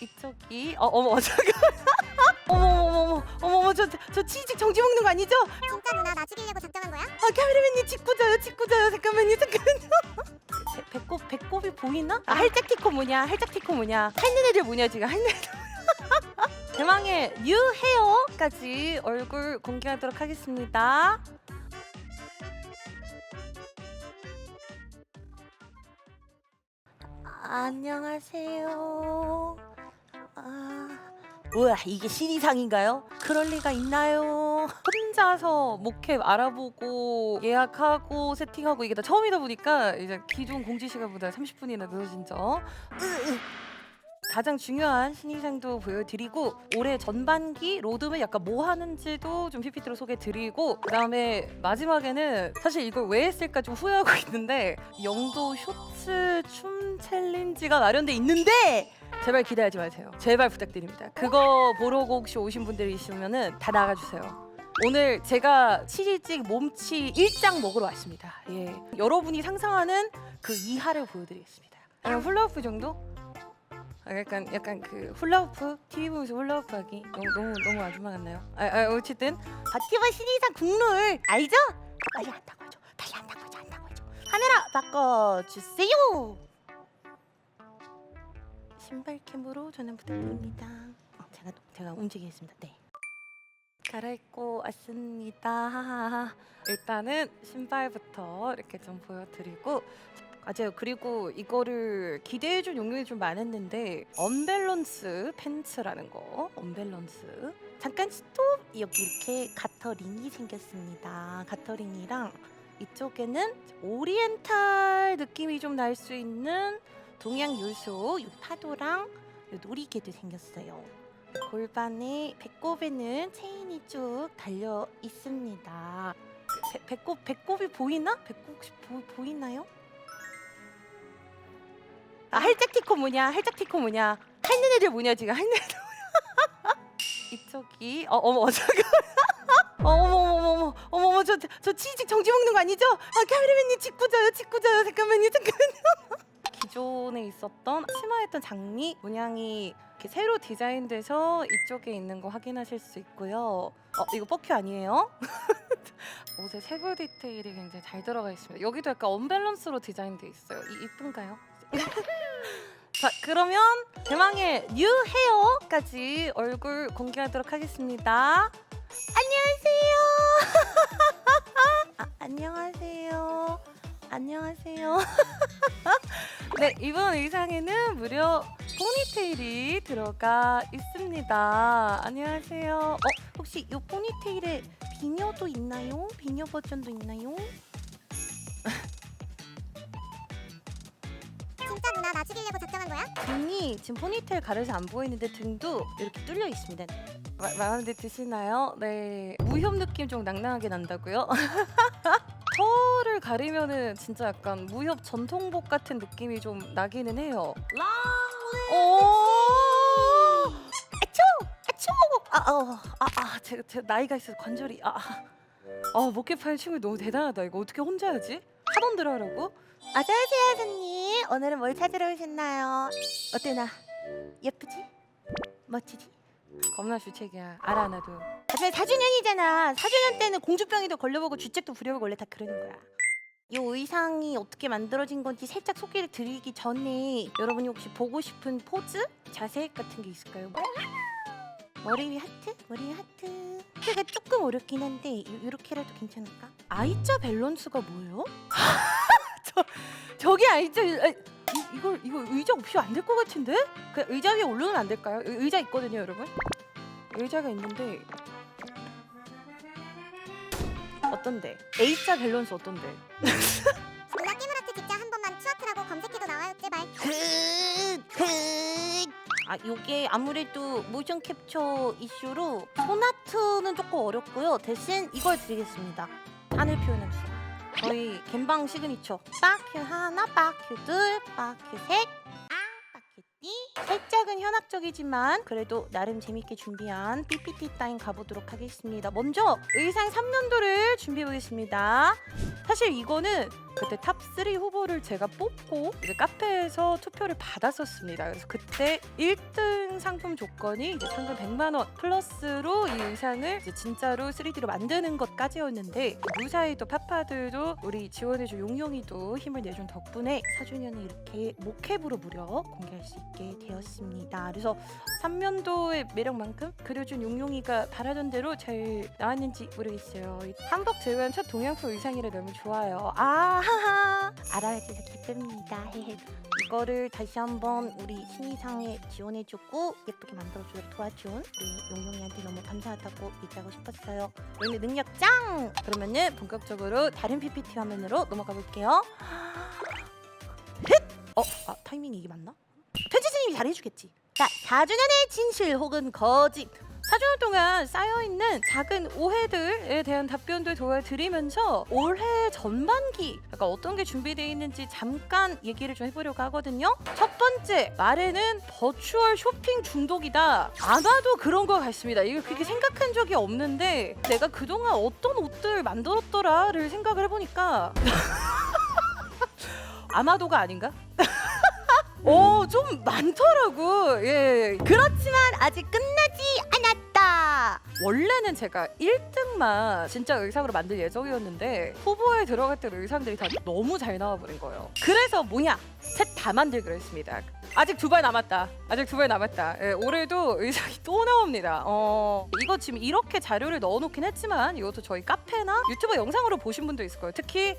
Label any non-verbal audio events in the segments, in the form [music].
이쪽이 어 어머 [laughs] 잠깐 어머 어머 어머 어머 어머 저저 치즈 정지 먹는 거 아니죠? 진짜 누나 나 죽이려고 작정한 거야? 아 카메라맨님 짓궂어요 짓궂어요 잠깐만요 잠깐만요 배, 배꼽 배꼽이 보이나? 아 할짝 티코 뭐냐 할짝 티코 뭐냐 할는 애들 뭐냐 지금 할는 애들 [laughs] 대망의 뉴 헤어까지 얼굴 공개하도록 하겠습니다 아, 안녕하세요 아 뭐야 이게 신이상인가요? 그럴 리가 있나요? 혼자서 목캡 알아보고 예약하고 세팅하고 이게 다 처음이다 보니까 이제 기존 공지 시간보다 30분이나 늦어진 점 으, 으. 가장 중요한 신의상도 보여드리고 올해 전반기 로드맵 약간 뭐 하는지도 좀 PPT로 소개드리고 그다음에 마지막에는 사실 이걸 왜 했을까 좀 후회하고 [laughs] 있는데 영도 쇼츠 춤 챌린지가 마련돼 있는데 제발 기대하지 마세요. 제발 부탁드립니다. 그거 보러 혹시 오신 분들이 있으면은 다 나가주세요. 오늘 제가 치즈찍 몸치 일장 먹으러 왔습니다. 예, 여러분이 상상하는 그 이하를 보여드리겠습니다. 훌라후프 정도? 아, 약간 약간 그 훌라후프 TV 보면서 훌라후프 하기 너무 너무 너무 아줌마 같나요? 아, 아 어쨌든 바티바 신이상 국룰 알죠? 빨리 한다고 하죠. 빨리 한다고 하죠. 한다고 하죠. 카메라 바꿔주세요. 신발 캠으로 전화 부탁드립니다. 어, 제가 제가 움직이겠습니다. 네. 갈아입고 왔습니다. 일단은 신발부터 이렇게 좀 보여드리고 맞아요. 그리고 이거를 기대해준 용량이 좀 많았는데 언밸런스 팬츠라는 거 언밸런스 잠깐 스톱 여기 이렇게 가터링이 생겼습니다. 가터링이랑 이쪽에는 오리엔탈 느낌이 좀 날 수 있는 동양 요소 요 파도랑 요 놀이개도 생겼어요. 골반에 배꼽에는 체인이 쭉 달려 있습니다. 배, 배꼽 배꼽이 보이나? 배꼽 혹시 보, 보이나요? 아 할짝 티코 뭐냐? 할짝 티코 뭐냐? 할는 애들 뭐냐 지금 할는 애들? [laughs] 이쪽이 어 어머 잠깐 [laughs] 어, 어머 어머 어머 어머 어머 저저 치즈 정지 먹는 거 아니죠? 아 카메라맨님 짓궂어요 짓궂어요 잠깐만요 잠깐만요 [laughs] 기존에 있었던 치마였던 장미 문양이 이렇게 새로 디자인돼서 이쪽에 있는 거 확인하실 수 있고요. 어 이거 뻑큐 아니에요? 옷에 세부 디테일이 굉장히 잘 들어가 있습니다. 여기도 약간 언밸런스로 디자인돼 있어요. 이 이쁜가요? [laughs] 자 그러면 대망의 뉴 헤어까지 얼굴 공개하도록 하겠습니다. 안녕하세요. [laughs] 아, 안녕하세요. 안녕하세요. [laughs] 네, 이번 의상에는 무려 포니테일이 들어가 있습니다. 안녕하세요. 어, 혹시 이 포니테일에 비녀도 있나요? 비녀 버전도 있나요? 죽이려고 작정한 거야? 등이 지금 포니테일 가려서 안 보이는데 등도 이렇게 뚫려 있습니다. 마, 마음에 드시나요? 네, 무협 느낌 좀 낭낭하게 난다고요? [laughs] 털을 가리면은 진짜 약간 무협 전통복 같은 느낌이 좀 나기는 해요. 오! 아초! 아초! 아, 어, 아, 아, 제가, 제가 나이가 있어서 관절이 아, 아, 아 목개파의 친구 너무 대단하다. 이거 어떻게 혼자 하지? 하던 대로 하라고? 어서오세요, 손님. 오늘은 뭘 찾으러 오셨나요? 어때 나? 예쁘지? 멋지지? 겁나 주책이야. 알아 나도. 하지만 4주년이잖아. 4주년 때는 공주병에도 걸려보고 주책도 부려보고 원래 다 그러는 거야. 이 의상이 어떻게 만들어진 건지 살짝 소개를 드리기 전에 여러분이 혹시 보고 싶은 포즈? 자세 같은 게 있을까요? 머리 위 하트? 머리 위 하트. 하트가 조금 어렵긴 한데 이- 이렇게라도 괜찮을까? I자 밸런스가 뭐예요? [laughs] 저 [laughs] 저게 I자 아, 이, 이걸 이거 의자 없이 안 될 것 같은데? 그 의자 위에 올려놓으면 안 될까요? 의- 의자 있거든요, 여러분. 의자가 있는데 어떤데? A자 밸런스 어떤데? 누나 깨물어트 진짜 한 번만 추아트라고 검색해도 나와요 제발 아, 요게 아무래도 모션 캡처 이슈로 소나트는 조금 어렵고요. 대신 이걸 드리겠습니다. 하늘 표현은 좋아. 저희 갬방 시그니처. 빠큐 하나, 빠큐 둘, 빠큐 셋, 아, 빠큐 띠. 살짝은 현학적이지만 그래도 나름 재밌게 준비한 PPT 타임 가보도록 하겠습니다. 먼저 의상 3년도를 준비해 보겠습니다. 사실 이거는 그때 탑 3 후보를 제가 뽑고 이제 카페에서 투표를 받았었습니다. 그래서 그때 1등 상품 조건이 이제 상금 100만 원 플러스로 이 의상을 이제 진짜로 3D로 만드는 것까지였는데 무사히 또 파파들도 우리 지원해준 용용이도 힘을 내준 덕분에 4주년을 이렇게 모캡으로 무려 공개할 수 있게 되었습니다. 그래서 3년도의 매력만큼 그려준 용용이가 바라던 대로 잘 나왔는지 모르겠어요. 이 한복 제외한 첫 동양풍 의상이라 너무 좋아요. 아 하하 알아주셔서 기쁩니다. 이거를 다시 한번 우리 신이상에 지원해주고 예쁘게 만들어주려 도와준 우리 용용이한테 너무 감사하다고 얘기하고 싶었어요. 용이 능력 짱! 그러면은 본격적으로 다른 PPT 화면으로 넘어가 볼게요. 헷! 어, 아 타이밍이 이게 맞나? 잘해주겠지. 자, 4주년의 진실 혹은 거짓. 4주년 동안 쌓여있는 작은 오해들에 대한 답변도 도와드리면서 올해 전반기 약간 어떤 게 준비되어 있는지 잠깐 얘기를 좀 해보려고 하거든요. 첫 번째, 말에는 버추얼 쇼핑 중독이다. 아마도 그런 것 같습니다. 이거 그렇게 생각한 적이 없는데 내가 그동안 어떤 옷들 만들었더라를 생각을 해보니까 [laughs] 아마도가 아닌가? 많더라고. 예. 그렇지만 아직 끝나지 않았다. 원래는 제가 1등만 진짜 의상으로 만들 예정이었는데 후보에 들어갈 때 의상들이 다 너무 잘 나와버린 거예요. 그래서 뭐냐? 셋 다 만들기로 했습니다. 아직 두 발 남았다. 아직 두 발 남았다. 예, 올해도 의상이 또 나옵니다. 어, 이거 지금 이렇게 자료를 넣어놓긴 했지만 이것도 저희 카페나 유튜브 영상으로 보신 분도 있을 거예요. 특히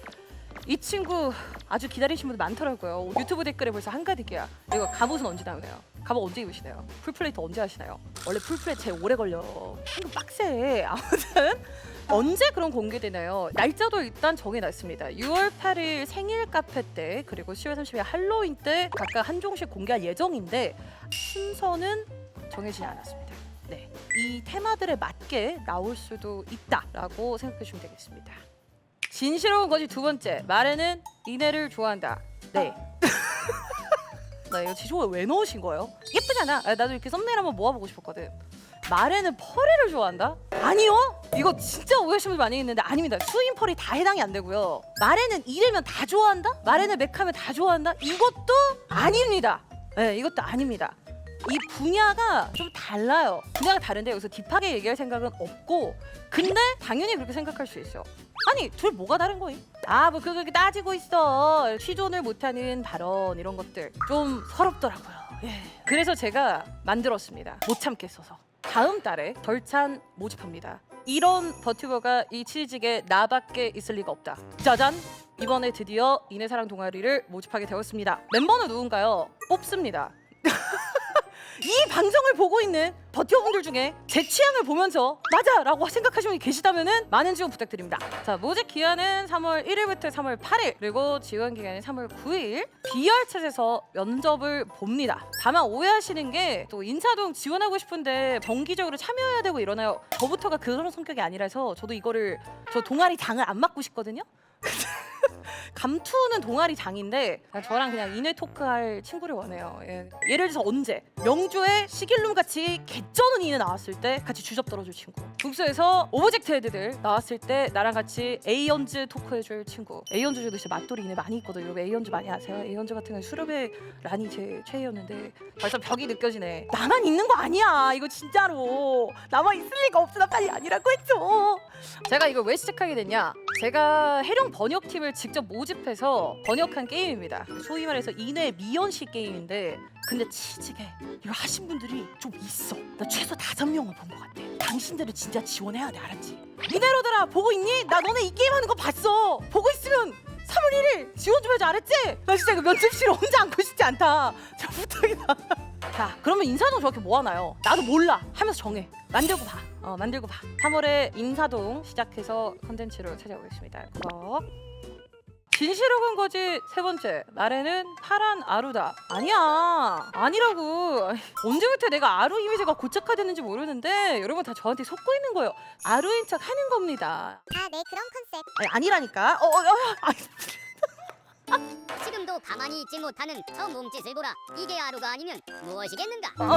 이 친구 아주 기다리신 분들 많더라고요. 유튜브 댓글에 벌써 한가득이야. 이거 갑옷은 언제 나오나요? 갑옷 언제 입으시나요? 풀플레이트 언제 하시나요? 원래 풀플레이트 제일 오래 걸려. 한국 빡세. 아무튼 언제 그런 공개되나요? 날짜도 일단 정해놨습니다. 6월 8일 생일 카페 때 그리고 10월 30일 할로윈 때 각각 한 종씩 공개할 예정인데 순서는 정해지지 않았습니다. 네, 이 테마들에 맞게 나올 수도 있다라고 생각해 주시면 되겠습니다. 진실로운 것이 두 번째 말에는 이내를 좋아한다. 네. [laughs] 나 이거 지쇼에 왜 넣으신 거예요? 예쁘잖아. 아, 나도 이렇게 썸네일 한번 모아보고 싶었거든. 말에는 펄이를 좋아한다? 아니요. 이거 진짜 분 많이 있는데 아닙니다. 수인 펄이 다 해당이 안 되고요. 말에는 이래면 다 좋아한다? 말에는 맥하면 다 좋아한다? 이것도 아닙니다. 네, 이것도 아닙니다. 이 분야가 좀 달라요. 분야가 다른데 여기서 딥하게 얘기할 생각은 없고 근데 당연히 그렇게 생각할 수 있어. 아니 둘 뭐가 다른 거임? 아뭐 그렇게 따지고 있어. 취존을 못하는 발언 이런 것들 좀 서럽더라고요. 예. 그래서 제가 만들었습니다. 못 참겠어서. 다음 달에 덜찬 모집합니다. 이런 버튜버가 이 치즈직에 나밖에 있을 리가 없다. 짜잔! 이번에 드디어 인해사랑 동아리를 모집하게 되었습니다. 멤버는 누군가요? 뽑습니다. 이 방송을 보고 있는 버티어분들 중에 제 취향을 보면서 맞아 라고 생각하시는 분이 계시다면은 많은 지원 부탁드립니다. 자 모집 기한은 3월 1일부터 3월 8일 그리고 지원 기간은 3월 9일 비열챗에서 면접을 봅니다. 다만 오해하시는 게 또 인사동 지원하고 싶은데 정기적으로 참여해야 되고 이러나요? 저부터가 그런 성격이 아니라서 저도 이거를 저 동아리 장을 안 맡고 싶거든요. 감투는 동아리 장인데 저랑 그냥 인회 토크할 친구를 원해요. 예. 예를 들어서 언제 명주에 시길룸 같이 개쩌는 인회 나왔을 때 같이 주접 떨어줄 친구. 북소에서 오브젝트 헤드들 나왔을 때 나랑 같이 에이언즈 토크해줄 친구. 에이언즈 중에도 진짜 맛돌이 인회 많이 있거든요. 여러분 에이언즈 많이 아세요? 에이언즈 같은 경우 수렵의 란이 제 최애였는데 벌써 벽이 느껴지네. 나만 있는 거 아니야. 이거 진짜로 나만 있을 리가 없어. 나 빨리 아니라고 했죠. 제가 이걸 왜 시작하게 됐냐? 제가 해룡 번역팀을 직접 모집해서 번역한 게임입니다. 소위 말해서 인회 미연식 게임인데 근데 치즈게 이거 하신 분들이 좀 있어. 나 최소 다섯 명은 본 것 같아. 당신들은 진짜 지원해야 돼, 알았지? 이대로들아 보고 있니? 나 너네 이 게임 하는 거 봤어. 보고 있으면 3월 1일 지원 좀 해줘, 알았지? 나 진짜 이거 면접실 혼자 앉고 싶지 않다. 자 부탁이다. [laughs] 자 그러면 인사동 저렇게 모아놔요 나도 몰라 하면서 정해 만들고 봐 어, 만들고 봐 3월에 인사동 시작해서 컨텐츠로 찾아오겠습니다 구독 진실옥은 거지 세 번째 날에는 파란 아루다 아니야 아니라고 언제부터 내가 아루 이미지가 고착화됐는지 모르는데 여러분 다 저한테 속고 있는 거예요 아루인 척 하는 겁니다 아네 그런 컨셉 아니, 아니라니까 어, 어, 어, 아니. [laughs] 지금도 가만히 있지 못하는 저 몸짓을 보라. 이게 하루가 아니면 무엇이겠는가? 음,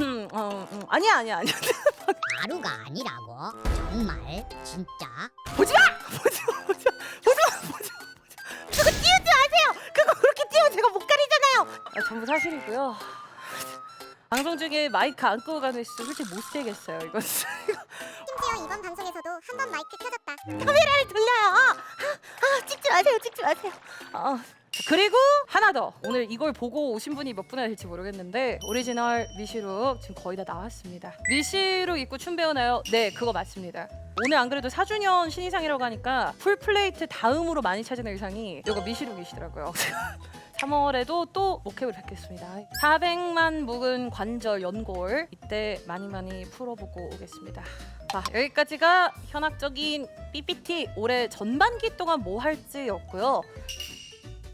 음, 음, 음. 아니야 아니야 아니야. 하루가 아니라고? 정말? 진짜? 보지 마! 보지 마! 보지 마! 아, 전부 사실이고요. 방송 중에 마이크 안 끄고 가는 수 솔직히 못 세겠어요. 이건 심지어 이번 방송에서도 한 번 마이크 켜졌다. 카메라를 돌려요. 아, 아, 찍지 마세요. 찍지 마세요. 아, 그리고 하나 더. 오늘 이걸 보고 오신 분이 몇 분이나 될지 모르겠는데 오리지널 미시룩 지금 거의 다 나왔습니다. 미시룩 입고 춤 배우나요? 네, 그거 맞습니다. 오늘 안 그래도 4주년 신의상이라고 하니까 풀 플레이트 다음으로 많이 찾은 의상이 이거 미시룩이시더라고요. [laughs] 3월에도 또 목회를 뵙겠습니다. 400만 묵은 관절 연골 이때 많이 많이 풀어보고 오겠습니다. 자 여기까지가 현학적인 PPT 올해 전반기 동안 뭐 할지였고요.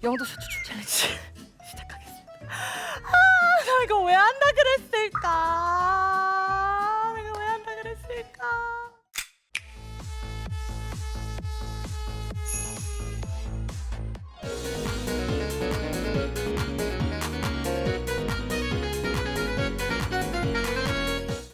영도 춤 챌린지 [laughs] 시작하겠습니다. 아, 나 이거 왜 한다 그랬을까?